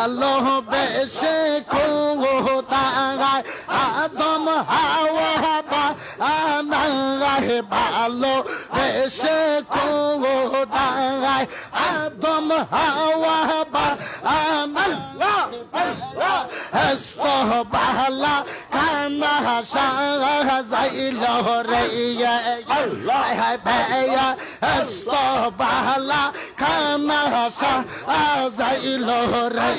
ভালোবেসে খোদায় আদম হাওয়া বানায় ভালোবেসে খোদায় আদম হাওয়া বানায় হস্ত বাহলা কানা সাজাইল রে আল্লাহ হায় ভাইয়া হস্ত খানা সাজাইল রে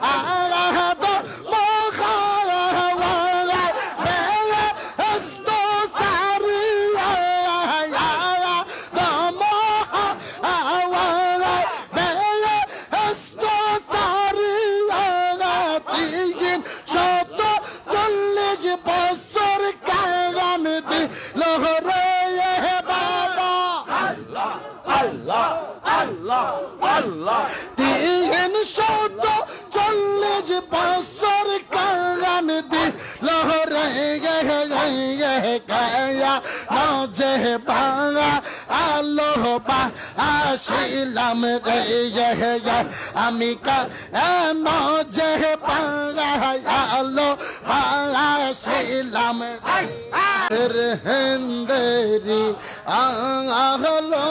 আরাদ মহাওয়া রে আমি কা নজে বাঙা আলো বা আসিলাম রে হেন্দেরি আহলো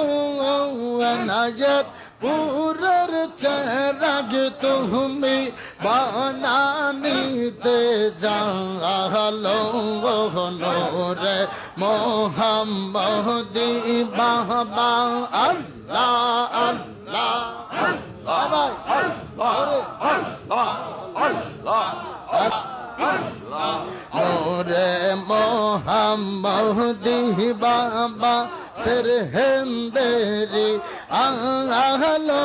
নাজত পুরর চেরাগ তুমি বানানিতে জাহালো রে মোহাম্মদি বাবা আল্লাহ আল্লাহ। মোরে মোহাম্মদি বাবা সির হেন্দেরি আহলো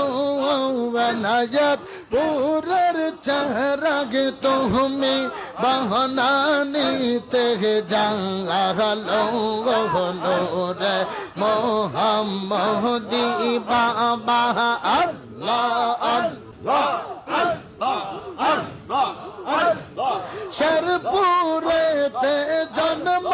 নাজত পুরর চেরাগ তুমি বহনানিতে জাহালো রে মোহাম্মদি বাবা আল্লাহ আল্লাহ। শেরপুরেতে জন্ম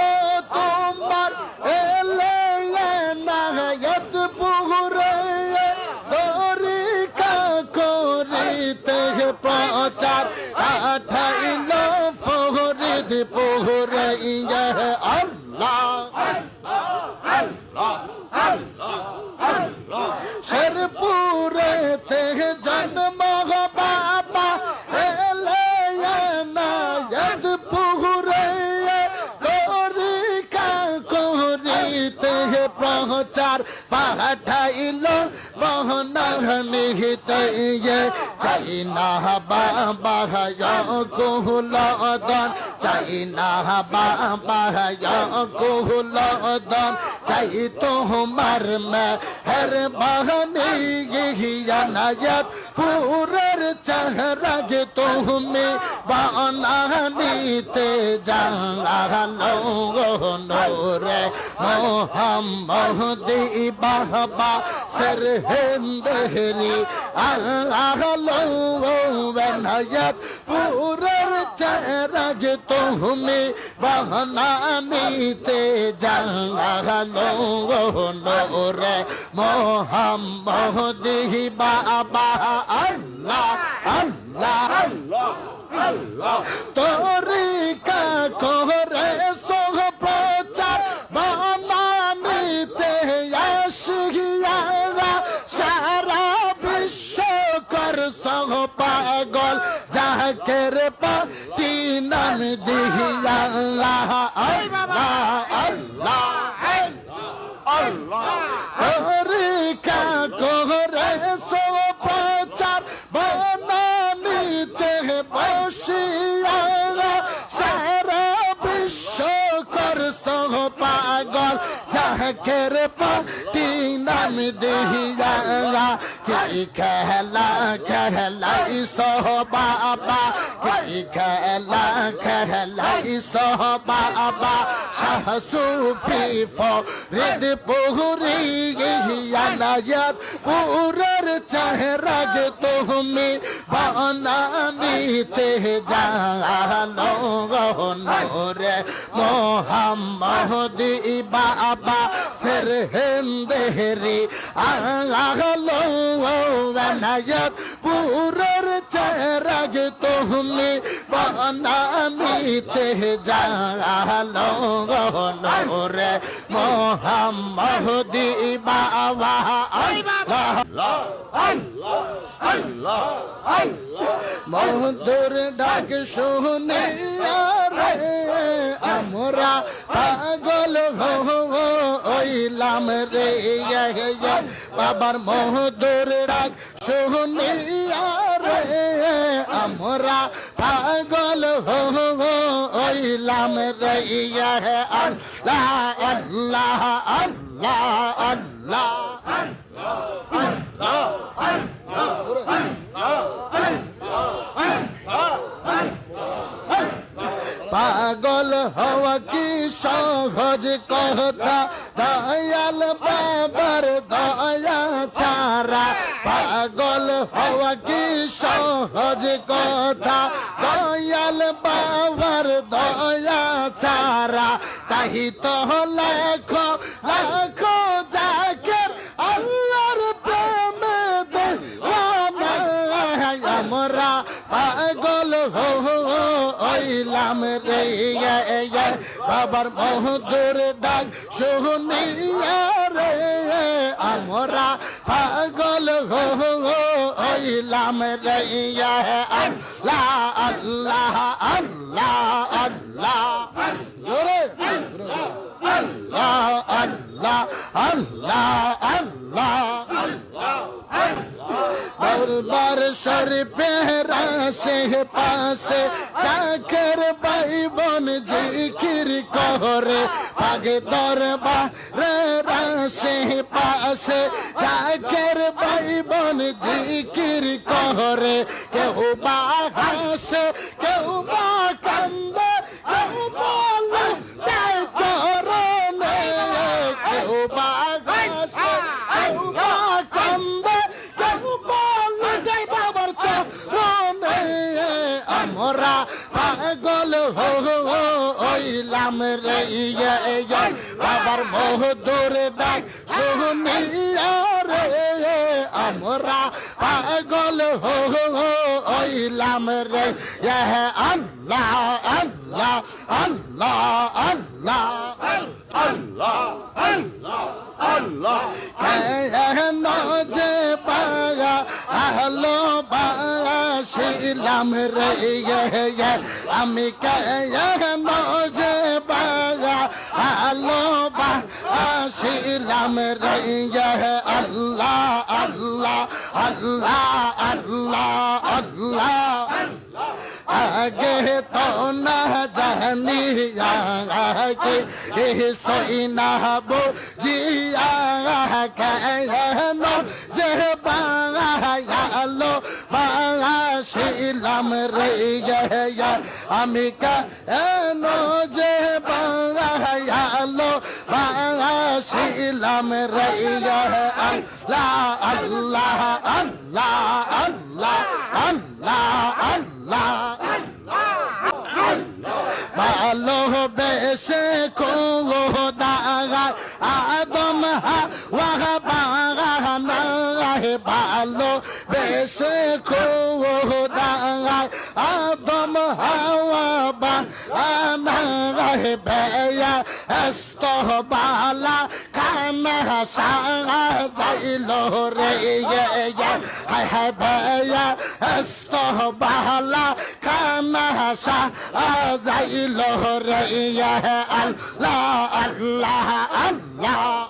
পুরে আল্লাহ। শেরপুরেতে জন্ম বাবা এলে নায়ত পুরে তরিকা করিতে প্রচার পাঠাইল বহনিহিতে চাই না বাবা কুহলদন চাই না বাবা কুহলদন চাই তোমার মেহর বহনি নাজত পুরর চেহরাগ তুমি বানানিতে জালো রে মোহাম্মদি বাবা সর হেন্দরি আহলো নাজত পুরর চেহরাগ তুমি বানানিতে জালো রে মোহাম্মদি বাবা আল্লাহ আল্লাহ তরিকা করে প্রচার পাগল যাকের পাটি নাম দিহিয়া আল্লাহ আল্লাহ তরিকা করে সহ প্রচার বানানিতে বসিয়া সারা বিশ্ব কর সহ পাগল যাকের পাটি নাম দিহিয়া কি খেলা খেলাই সহ বাবা কি খেলা খেলাই সহ বাবা শাহ সুফি ফরিদ পুরি নায়াত পুরর চেহারা গে তুমি বানানিতে জানো রে মোহাম্মদি বাবা সের হেন্দেরি আহলো নায়াত পুরের চেরাগ তুমি বনানিতে জালো রে মোহাম্মদি বাবা। মধুর ডাক শুনে আমরা পাগল হইলাম রে বাবার মধুর ডাক শুনে রে আমরা পাগল হইলাম রে আল্লাহ আল্লাহ আল্লাহ আল্লাহ। পাগল হওয়া কি সহজ কথা দয়াল বাবার দয়া ছাড়া। পাগল হওয়া কি সহজ কথা দয়াল বাবার দয়া ছাড়া। তাই তো লেখো হইলাম রে বাবার মহদুর ডাক শুনিয়া রে, আমরা পাগল হইলাম রে আল্লাহ আল্লাহ আল্লাহ আল্লাহ আল্লাহ আল্লাহ আল্লাহ আল্লাহ। দরবার শরীফে রাশে পাশে চাকর ভাই বোন জিকির করে। আগে দরবার রাশে পাশে চাকর ভাই বোন জিকির করে। কেউ বা হাসে, কেউ বা কান্দে হইলাম রে ইয়ে ইয়ে বাবার মহদুর ডাক শুনিয়া রে, আমরা পাগল হইলাম রে। ইয়ে আল্লাহ আল্লাহ আল্লাহ আল্লাহ আল্লাহ কেন যে পাগা, আহলো বাসিলাম রে ইয়ে। আমি কেন যে পাগা আলো বাসিলাম রে ইয়ে আল্লাহ আল্লাহ আল্লাহ আল্লাহ আল্লাহ। আগে তো না জানি আগে সই না বো জিয়া কেন যে বাঙালো বাঙাশিলাম রে আমি কেন যে বাঙালো? বাঙাশিলাম রে আল্লাহ আল্লাহ আল্লাহ আল্লাহ আল্লাহ আল্লাহ ভালোবেসে খোদাগায় আদম হাওয়া বাগানায় বেসে খোদাগায় আদম হাওয়া বাগানায় বেয়া এস্তবালা কানা সাজাইল রে হায় হায় বেয়া এস্তবালা কানা সাজাইল রে আল্লাহ আল্লাহ আল্লাহ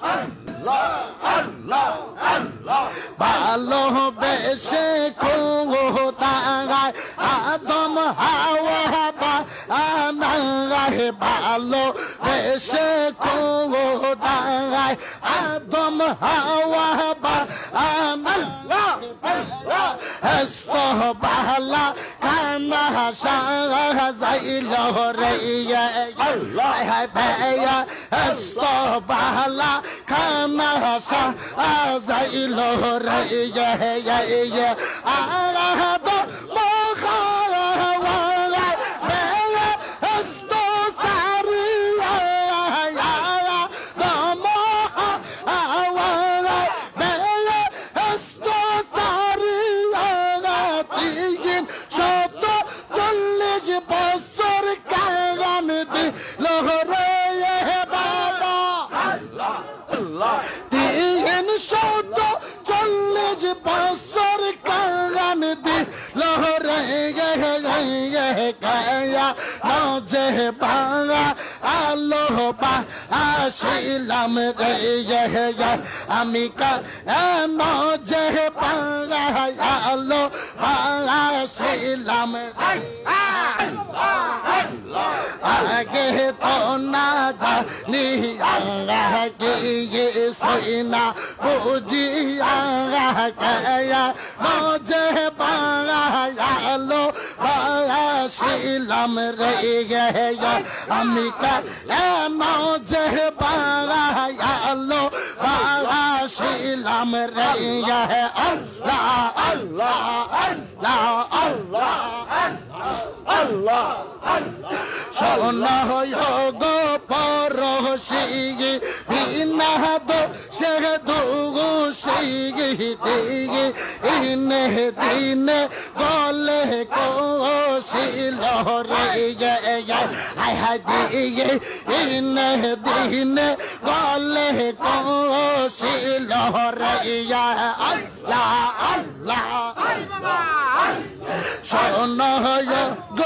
ভালো বেশে খোদাগায় আদম, হাওয়া বা ভালো বেশে খোদাগায় আদম, হাওয়া বা আনাগায় এস্তবালা কানা সাজাইল রে। আল্লাহ। হায় ভাইয়া এস্তবালা খানা সাজাইল রে আগাদ মখাওয়া সঙ্গে গায়া, নজে ভাঙা আলো বা আসিলাম রে ইয়ে ইয়ে। আমি কা নজে ভাঙা আলো বা আসিলাম রে। আগে তো না জানি আঙ্গা কে ইয়ে সইনা বুঝি আঙ্গা কায়া মজে বাঙালো বাঙাশিলাম রে গেয়া আমি কায়া মজে বাঙালো বাঙাশিলাম রে গেয়া আল্লাহ আল্লাহ। সোনা গো পরশি বিনা দো সে দুগু সিগি দিগি ইনে দিনে গলে কোশিল রে হাই হাই দিগে ইনে দিনে গলে কোশিল রে আল্লাহ আল্লাহ। শোনয় গো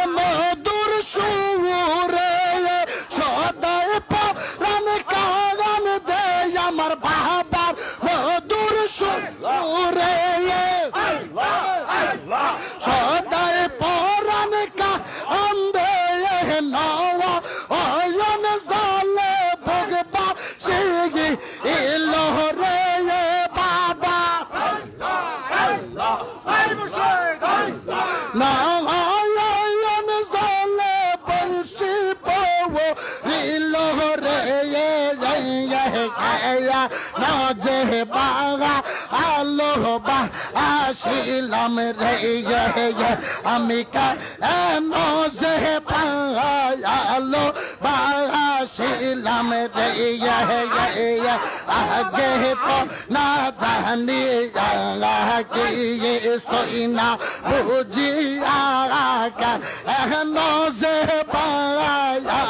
না অয়ন জালে বংশী পাবো ইলো রে না যে বাগা আলো বা আসিলাম রে আমি কা যে আলো বা রে ইয়া আগে তো না জানি কি সইনা বুঝি এখন যে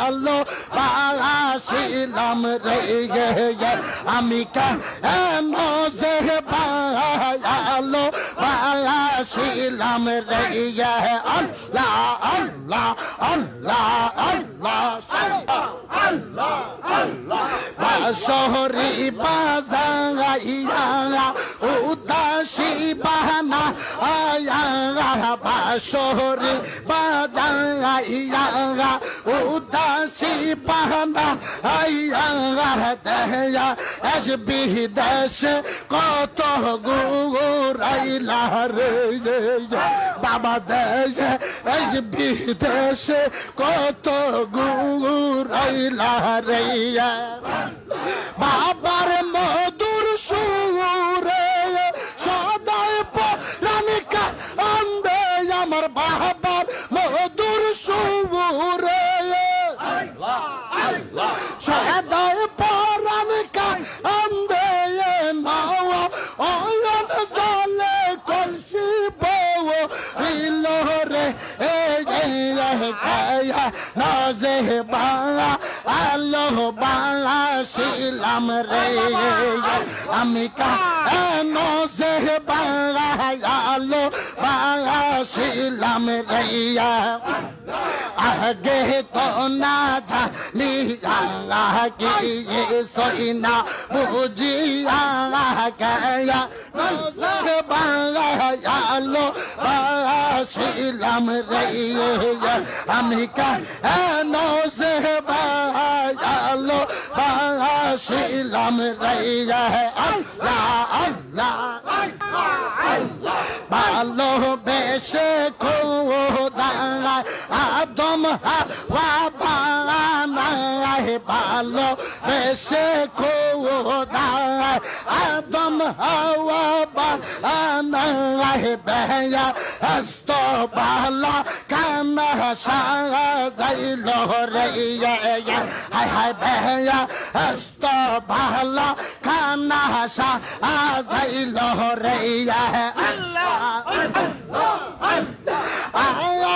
আলো বা আসিলাম রে আমি কা যে আলো বাসিলাম রে আল্লাহ আল্লাহ আল্লাহ আল্লাহ আল্লাহ আল্লাহ। শহরি বাজাইয়া উদাসী বাহানা, আয়া বাসরি বাজাইয়া উদাসী বাহানা, আয়া দেয়া এস বিদেশ কত গুরাইলা রে বাবা দেয় এস বিদেশ কত গুরাইলা রে বাবার মধুর সদায় পরাণিকা আন্দে নাওয়া অয়ন জলে কলসি বউ ইলো রে এ নাজে বাংলা শিলাম রে। আমি কা নজে বাংলা আলো বাংলা শিলাম রে? আগে তো না জানি আগে সইনা বুঝিয়া গয়া। নজে বাংলা আলো বাংলা শিলাম রে। আমি কা নজে বাংলা বাসিলাম রাইয়া আল্লাহ আল্লাহ ভালো বেশে খোদায় আদম হাওয়া ভালো বেশে খোদায় আদম হাওয়া বা আনাই বেয়া, হস্ত বালা কানা সাহা যাইল রে হাই হাই বেয়া, হস্ত বালা কানা সাহা যাইল রে আদম হাওয়া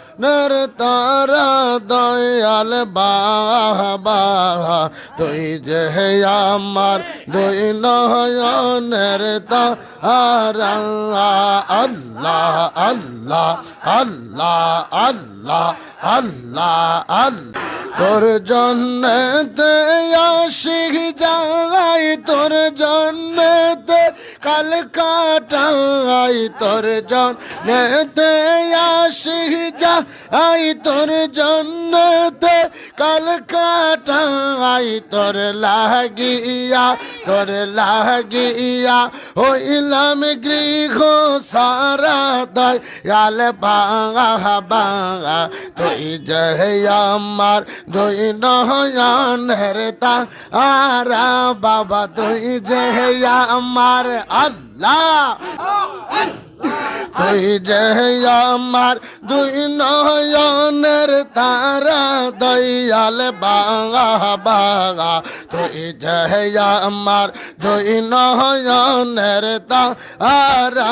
নের তারা দয়াল বাবা, তুই যে আমার দুই নয়নের তারা। আল্লাহ আল্লাহ আল্লাহ আল্লাহ আল্লাহ আল্লাহ। তোর জন্নতে আসি যাই তোর জন্নতে কাল কাটাই, তোর জন্নতে আসি যাই তোর জন্নতে কাল কাটাই, তোর লাগিয়া তোর লাগিয়া হইলাম গৃহ সারা দয়াল বাঙা বাঙা, তুই জয় আমার দুই নয়নের তা, আরা বাবা তুই যে আমার আল্লাহ। তুই যে আমার দুই নয়নের তারা দয়াল বাঙা বাঙা। তুই যে আমার দুই নয়নের তারা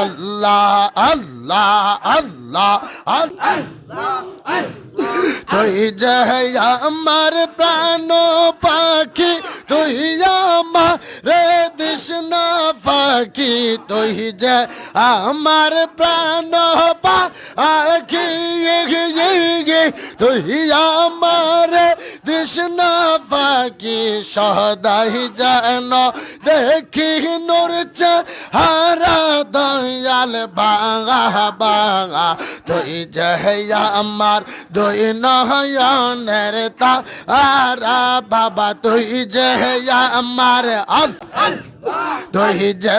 আল্লাহ আল্লাহ আল্লাহ আল্লাহ তুই যে আমার প্রাণ পাখি তুই আমার কৃষ্ণ পাখি তুই যে আমার প্রাণ পাখি তুই আমার কৃষ্ণ পাখি সদাই যেন দেখি নূর হারা দয়াল বাঙা বাঙা তুই যে আমার, দুই নয়নের তা আরা বাবা তুই যে আমার, আল তুই যে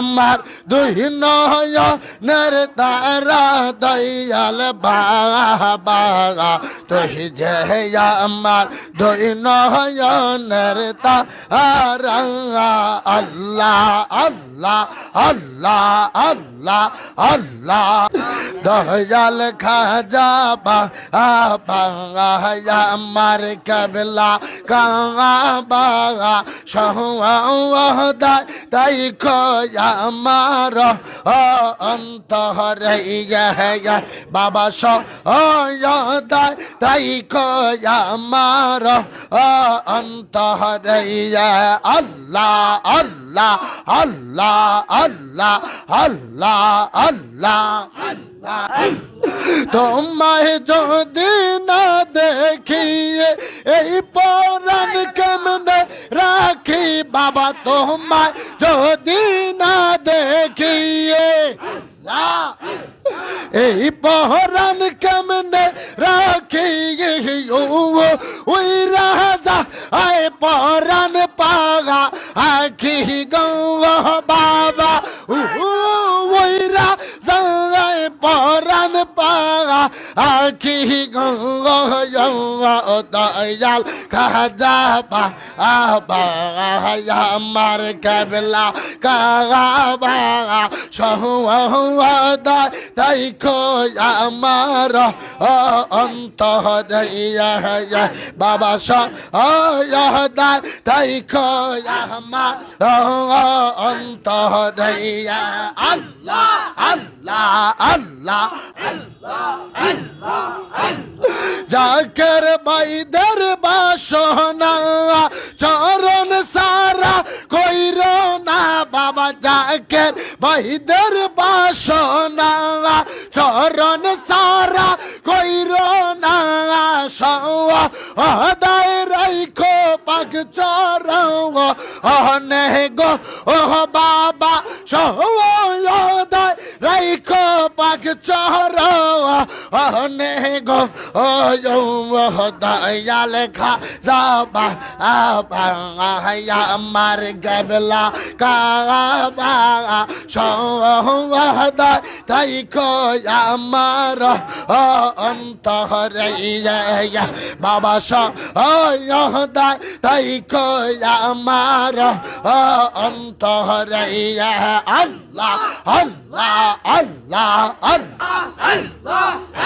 আমার, দুই নয়নের তারা দয়াল বাবা তুই যে আমার, দুই নয়নের তারা আল্লাহ আল্লাহ আল্লাহ আল্লাহ আল্লাহ। দয়াল খাজা আমার কবলা কাঙা বাগা সহদায় তাই আমার অন্তর বাবা সহদায় তাই আমার অন্তর আল্লাহ আল্লাহ আল্লাহ আল্লাহ আল্লাহ আল্লাহ তোমায় যদি না দেখিয়ে এই পরাণ কেমনে রাখি বাবা তোমায় যদি না দেখিয়ে এই পহরান কেমনে রাখি ওই রাজা আয় পহরান পাগা আখি গৌ বাবা পহরান পাগা আখি দয়াল, খাজা আমার কেবলা কাগা বাগা সহুয়া তাই আমার অন্তর বাবা সদায় তাই আমার অন্তর আল্লাহ আল্লাহ আল্লাহ। জাকের বাইদের বাসনা, চরণ সারা কইর না বাবা জাকের বাইদের বাসনা, চরণ সারা কইর না সদায় রাইখো পাক চরণ অনে গো ও বাবা সদায় রাইখো পাক চরণ অনে গো ও দয়াল খা যাবা, আবা আমার গবলা কাবা সদা তাই আমার অন্তরে বাবা সদা তাই কো আমার অন্তরে আল্লাহ আল্লাহ আল্লাহ আল্লাহ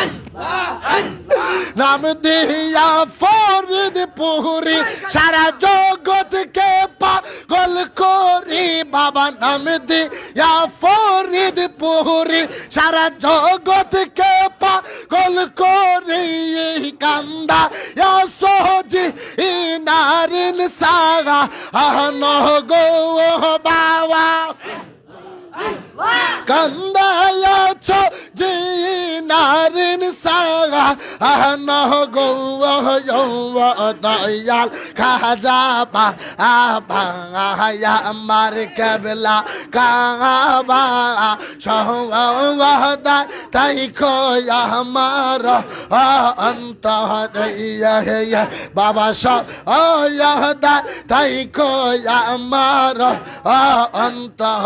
নাম দিয়া ফরিদ পুরি সারা জগৎকে পাগল করি বাবা নাম দিয়া ফরিদ পুরি সারা জগৎকে পাগল করি কান্দা ইয়া সহজি ইনারিন সাগা আহন গো বাবা কান্দায়াছ জিনারিন সাগা আহন গো দয়াল খাজাবা আবা আমার কেবলা কাবা সহদা তাই খোয়া আমার অন্তর বাবা সহদা তাই খোয়া আমার অন্তর